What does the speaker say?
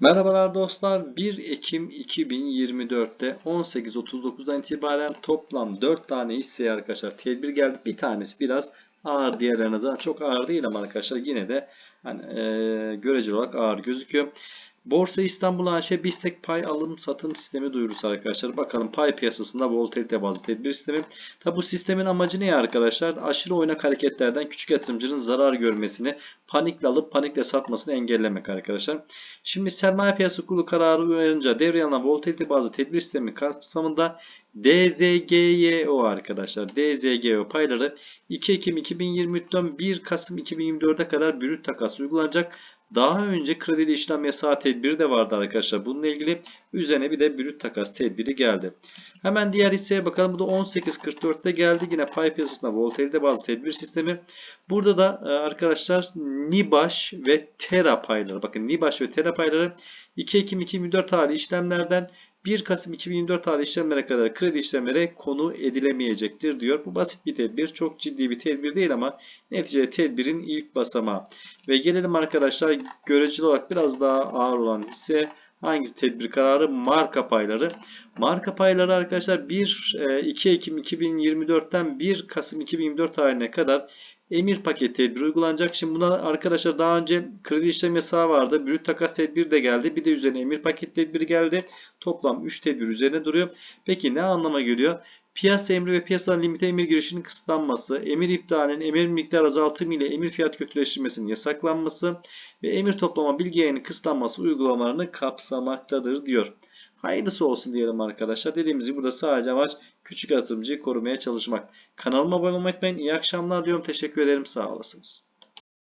Merhabalar dostlar. 1 Ekim 2024'te 18.39'dan itibaren toplam 4 tane hisseye arkadaşlar tedbir geldi. Bir tanesi biraz ağır diğerlerine nazaran çok ağır değil ama arkadaşlar yine de hani, e, göreceli olarak ağır gözüküyor. Borsa İstanbul AŞ BISTEK pay alım satım sistemi duyurusu arkadaşlar. Bakalım pay piyasasında volatilite bazlı tedbir sistemi. Tabi bu sistemin amacı ne arkadaşlar? Aşırı oynak hareketlerden küçük yatırımcının zarar görmesini, panikle alıp panikle satmasını engellemek arkadaşlar. Şimdi sermaye piyasası kurulu kararı uyarınca devreye alınan volatilite bazlı tedbir sistemi kapsamında DZGYO arkadaşlar. DZGYO payları 2 Ekim 2023'ten 1 Kasım 2024'e kadar brüt takas uygulanacak. Daha önce kredili işlem yasağı tedbiri de vardı arkadaşlar. Bununla ilgili üzerine bir de brüt takas tedbiri geldi. Hemen diğer hisseye bakalım. Bu da 18.44'te geldi. Yine pay piyasasında volatilite bazı tedbir sistemi. Burada da e, arkadaşlar Nibaş ve Tera payları. Bakın Nibaş ve Tera payları 2 Ekim 2024 tarihli işlemlerden 1 Kasım 2024 tarihli işlemlere kadar kredi işlemlere konu edilemeyecektir diyor. Bu basit bir tedbir. Çok ciddi bir tedbir değil ama neticede tedbirin ilk basamağı. Ve gelelim arkadaşlar göreceli olarak biraz daha ağır olan hisse Hangisi tedbir kararı? Marka payları. Marka payları arkadaşlar 1 2 Ekim 2024'ten 1 Kasım 2024 tarihine kadar emir paket tedbiri uygulanacak. Şimdi buna arkadaşlar daha önce kredi işlem yasağı vardı. Brüt takas tedbiri de geldi. Bir de üzerine emir paket tedbiri geldi. Toplam 3 tedbir üzerine duruyor. Peki ne anlama geliyor? Piyasa emri ve piyasadan limite emir girişinin kısıtlanması, emir iptalinin emir miktar azaltımı ile emir fiyat kötüleştirmesinin yasaklanması ve emir toplama bilgi yayını kısıtlanması uygulamalarını kapsamaktadır diyor. Hayırlısı olsun diyelim arkadaşlar. Dediğimiz gibi burada sadece amaç küçük yatırımcıyı korumaya çalışmak. Kanalıma abone olmayı unutmayın. İyi akşamlar diyorum. Teşekkür ederim. Sağ olasınız.